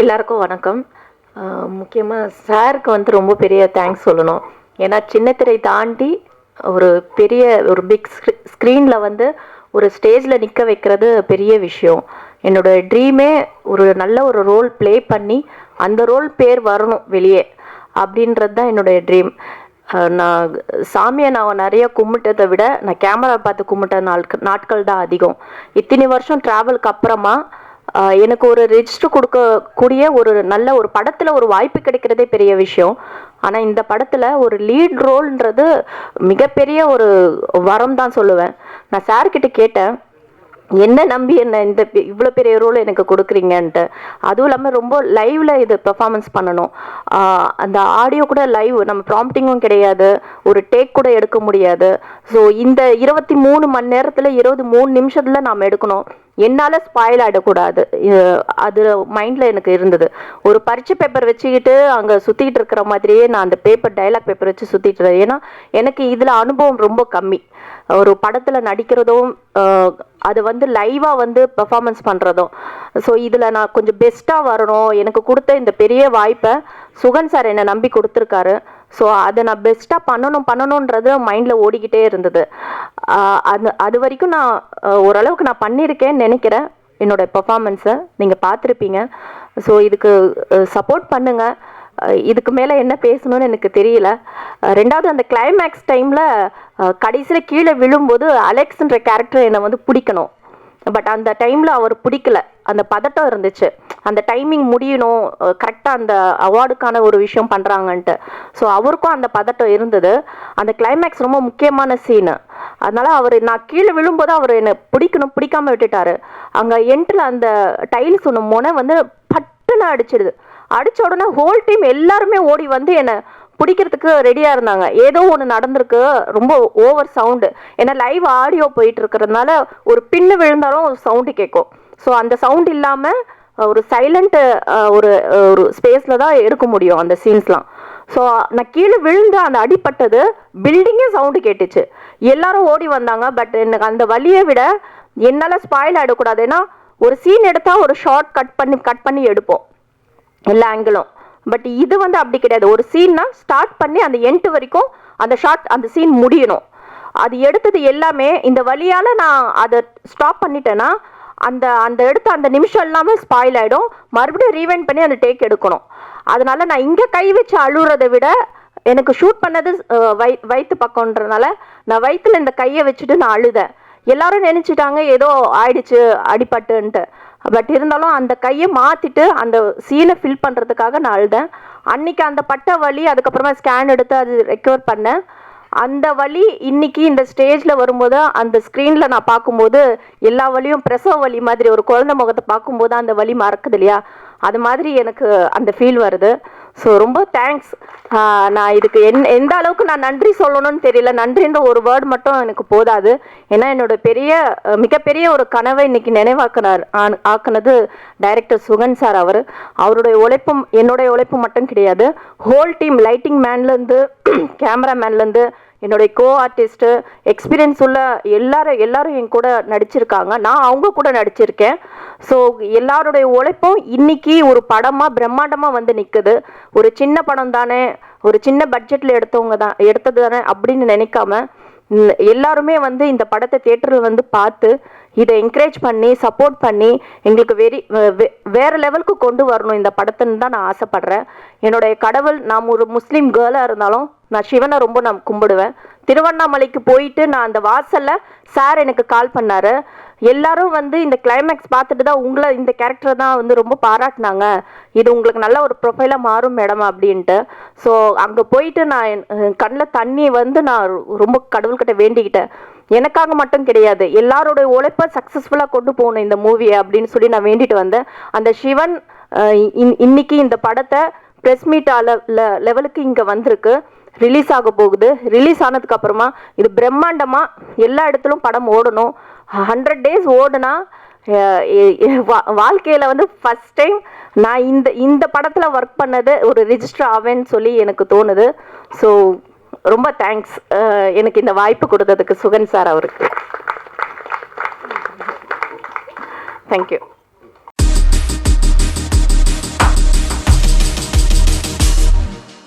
எல்லாருக்கும் வணக்கம். முக்கியமாக சாருக்கு வந்து ரொம்ப பெரிய தேங்க்ஸ் சொல்லணும். ஏன்னா சின்ன திரை தாண்டி ஒரு பெரிய ஒரு பிக் ஸ்க்ரீனில் வந்து ஒரு ஸ்டேஜில் நிற்க வைக்கிறது பெரிய விஷயம். என்னோட ட்ரீமே ஒரு நல்ல ஒரு ரோல் ப்ளே பண்ணி அந்த ரோல் பேர் வரணும் வெளியே. அப்படின்றது தான் என்னுடைய ட்ரீம் நான் சாமியை நான் நிறைய கும்பிட்டதை விட நான் கேமரா பார்த்து கும்பிட்ட நாட்கள் நாட்கள் தான் அதிகம். இத்தனை வருஷம் ட்ராவலுக்கு அப்புறமா எனக்கு ஒரு ரிஜிஸ்டர் கொடுக்கக்கூடிய ஒரு நல்ல ஒரு படத்தில் ஒரு வாய்ப்பு கிடைக்கிறதே பெரிய விஷயம். ஆனால் இந்த படத்தில் ஒரு லீட் ரோல்ன்றது மிகப்பெரிய ஒரு வரம் தான் சொல்லுவேன். நான் சார்கிட்ட கேட்டேன் என்ன நம்பி என்ன இந்த இவ்வளோ பெரிய ரோல் எனக்கு கொடுக்குறீங்கன்ட்டு? அதுவும் இல்லாமல் ரொம்ப லைவில் இது பெர்ஃபார்மன்ஸ் பண்ணணும். அந்த ஆடியோ கூட லைவ் நம்ம ப்ராம்ப்டிங்கும் கிடையாது. ஒரு டேக் கூட எடுக்க முடியாது. ஸோ இந்த இருபத்தி மூணு மணி நேரத்தில் இருபது மூணு நிமிஷத்தில் நாம் எடுக்கணும். என்னால் ஸ்பாயில் ஆகிடக்கூடாது அது மைண்டில் எனக்கு இருந்தது. ஒரு பரீட்சை பேப்பர் வச்சுக்கிட்டு அங்கே சுற்றிக்கிட்டு இருக்கிற மாதிரியே நான் அந்த பேப்பர் டைலாக் பேப்பர் வச்சு சுற்றிட்டு இருந்தேன். ஏன்னா எனக்கு இதில் அனுபவம் ரொம்ப கம்மி. ஒரு படத்தில் நடிக்கிறதும் அது வந்து லைவாக வந்து பெர்ஃபார்மன்ஸ் பண்ணுறதும் ஸோ இதில் நான் கொஞ்சம் பெஸ்ட்டாக வரணும். எனக்கு கொடுத்த இந்த பெரிய வாய்ப்பை சுகன் சார் என்னை நம்பி கொடுத்துருக்காரு. ஸோ அதை நான் பெஸ்ட்டாக பண்ணணும் பண்ணணுன்றது மைண்டில் ஓடிக்கிட்டே இருந்தது. அது அது வரைக்கும் நான் ஓரளவுக்கு நான் பண்ணியிருக்கேன்னு நினைக்கிறேன். என்னோட பெர்ஃபார்மன்ஸை நீங்கள் பார்த்துருப்பீங்க. ஸோ இதுக்கு சப்போர்ட் பண்ணுங்கள் இதுக்கு மேலே என்ன பேசணும்னு எனக்கு தெரியல. ரெண்டாவது அந்த கிளைமேக்ஸ் டைமில் கடைசியில் கீழே விழும்போது அலெக்ஸ்ன்ற கேரக்டர் என்னை வந்து பிடிக்கணும். பட் அந்த டைமில் அவர் பிடிக்கல. அந்த பதட்டம் இருந்துச்சு. அந்த டைமிங் முடியணும். கரெக்டாக அந்த அவார்டுக்கான ஒரு விஷயம் பண்ணுறாங்கன்ட்டு ஸோ அவருக்கும் அந்த பதட்டம் இருந்தது. அந்த கிளைமேக்ஸ் ரொம்ப முக்கியமான சீனு அதனால் அவர் நான் கீழே விழும்போது அவர் என்னை பிடிக்கணும் பிடிக்காம விட்டுட்டாரு. அங்கே என்ட்ரில் அந்த டைல்ஸ் ஒன்று முனை வந்து பட்டுன்னு அடிச்சிடுது அடித்த உடனே ஹோல் டீம் எல்லாருமே ஓடி வந்து என்னை பிடிக்கிறதுக்கு ரெடியாக இருந்தாங்க. ஏதோ ஒன்று நடந்திருக்கு. ரொம்ப ஓவர் சவுண்டு ஏன்னா லைவ் ஆடியோ போயிட்டு இருக்கிறதுனால ஒரு பின்னு விழுந்தாலும் ஒரு சவுண்டு கேட்கும். ஸோ அந்த சவுண்ட் இல்லாமல் ஒரு சைலண்ட் ஒரு ஒரு ஸ்பேஸில் தான் எடுக்க முடியும் அந்த சீன்ஸ்லாம் ஸோ நான் கீழே விழுந்து அந்த அடிப்பட்டது பில்டிங்கே சவுண்டு கேட்டுச்சு. எல்லாரும் ஓடி வந்தாங்க பட் எனக்கு அந்த வழியை விட என்னால் ஸ்பாயில் ஆகிடக்கூடாது ஏன்னா ஒரு சீன் எடுத்தால் ஒரு ஷார்ட் கட் பண்ணி கட் பண்ணி எடுப்போம். எல்லா ஆங்கிளும் பட் இது வந்து அப்படி கிடையாது. ஒரு சீன்னா ஸ்டார்ட் பண்ணி அந்த எண்ட் வரைக்கும் அந்த ஷார்ட் அந்த சீன் முடியணும். அது எடுத்தது எல்லாமே இந்த வழியால் நான் அதை ஸ்டாப் பண்ணிட்டேன்னா அந்த அந்த எடுத்த அந்த நிமிஷம் எல்லாமே ஸ்பாயில் ஆகிடும் மறுபடியும் ரீவைண்ட் பண்ணி அந்த டேக் எடுக்கணும். அதனால நான் இங்கே கை வச்சு அழுறதை விட எனக்கு ஷூட் பண்ணது வை வயிற்று பக்கம்ன்றதுனால நான் வயிற்றுல இந்த கையை வச்சுட்டு நான் அழுதேன். எல்லாரும் நினச்சிட்டாங்க ஏதோ ஆயிடுச்சு அடிபட்டுன்ட்டு. பட் இருந்தாலும் அந்த கையை மாற்றிட்டு அந்த சீனை ஃபில் பண்ணுறதுக்காக நான் அழுதேன். அன்னைக்கு அந்த பட்ட வலி அதுக்கப்புறமா ஸ்கேன் எடுத்து அது ரெக்கவர் பண்ணேன். அந்த வலி இன்னைக்கு இந்த ஸ்டேஜில் வரும்போது அந்த ஸ்க்ரீனில் நான் பார்க்கும்போது எல்லா வலியும் பிரசவ வலி மாதிரி ஒரு குழந்தை முகத்தை பார்க்கும்போது அந்த வழி மறக்குது இல்லையா? அது மாதிரி எனக்கு அந்த ஃபீல் வருது. ஸோ ரொம்ப தேங்க்ஸ் நான் இதுக்கு என் எந்த அளவுக்கு நான் நன்றி சொல்லணும்னு தெரியல. நன்றின்ற ஒரு வேர்டு மட்டும் எனக்கு போதாது. ஏன்னா என்னோட பெரிய மிகப்பெரிய ஒரு கனவை இன்னைக்கு நினைவாக்கினார் ஆன- ஆக்குனது டைரக்டர் சுகன் சார் அவர். அவருடைய உழைப்பும் என்னுடைய உழைப்பு மட்டும் கிடையாது. ஹோல் டீம் லைட்டிங் மேன்லேருந்து கேமராமேன்லேருந்து என்னுடைய கோ ஆர்டிஸ்ட்டு எக்ஸ்பீரியன்ஸ் உள்ள எல்லாரும் எல்லாரும் என் கூட நடிச்சிருக்காங்க. நான் அவங்க கூட நடிச்சிருக்கேன். ஸோ எல்லாருடைய உழைப்பும் இன்னைக்கு ஒரு படமாக பிரம்மாண்டமாக வந்து நிற்குது ஒரு சின்ன படம் தானே ஒரு சின்ன பட்ஜெட்டில் எடுத்தவங்க தான் எடுத்தது தானே அப்படின்னு நினைக்காம எல்லாருமே வந்து இந்த படத்தை தியேட்டரில் வந்து பார்த்து இதை என்கரேஜ் பண்ணி சப்போர்ட் பண்ணி எங்களுக்கு வெரி வே- லெவலுக்கு கொண்டு வரணும் இந்த படத்துன்னு தான் நான் ஆசைப்பட்றேன். என்னுடைய கடவுள் நாம் ஒரு முஸ்லீம் கேர்ளாக இருந்தாலும் நான் சிவனை ரொம்ப நான் கும்பிடுவேன். திருவண்ணாமலைக்கு போயிட்டு நான் அந்த வாசலில் சார் எனக்கு கால் பண்ணார். எல்லாரும் வந்து இந்த கிளைமேக்ஸ் பார்த்துட்டு தான் உங்களை இந்த கேரக்டரை தான் வந்து ரொம்ப பாராட்டினாங்க. இது உங்களுக்கு நல்ல ஒரு ப்ரொஃபைலாக மாறும் மேடம் அப்படின்ட்டு. ஸோ அங்கே போயிட்டு நான் கண்ணில் தண்ணி வந்து நான் ரொம்ப கடவுள்கிட்ட வேண்டிக்கிட்டேன். எனக்காக மட்டும் கிடையாது எல்லாரோட உழைப்பை சக்ஸஸ்ஃபுல்லாக கொண்டு போகணும் இந்த மூவியை அப்படின்னு சொல்லி நான் வேண்டிட்டு வந்தேன். அந்த சிவன் இன்- இன்னைக்கு இந்த படத்தை ப்ரெஸ் மீட் லெவலுக்கு இங்கே வந்திருக்கு. ரிலீஸ் ஆக போகுது. ரிலீஸ் ஆனதுக்கு அப்புறமா இது பிரம்மாண்டமாக எல்லா இடத்துலும் படம் ஓடணும். ஹண்ட்ரட் டேஸ் ஓடுனா வாழ்க்கையில் வா- வந்து ஃபஸ்ட் டைம் நான் இந்த இந்த படத்தில் ஒர்க் பண்ணது ஒரு ரிஜிஸ்டர் ஆவேன்னு சொல்லி எனக்கு தோணுது. ஸோ ரொம்ப தேங்க்ஸ் எனக்கு இந்த வாய்ப்பு கொடுத்ததுக்கு சுகன் சார் அவருக்கு. தேங்க்யூ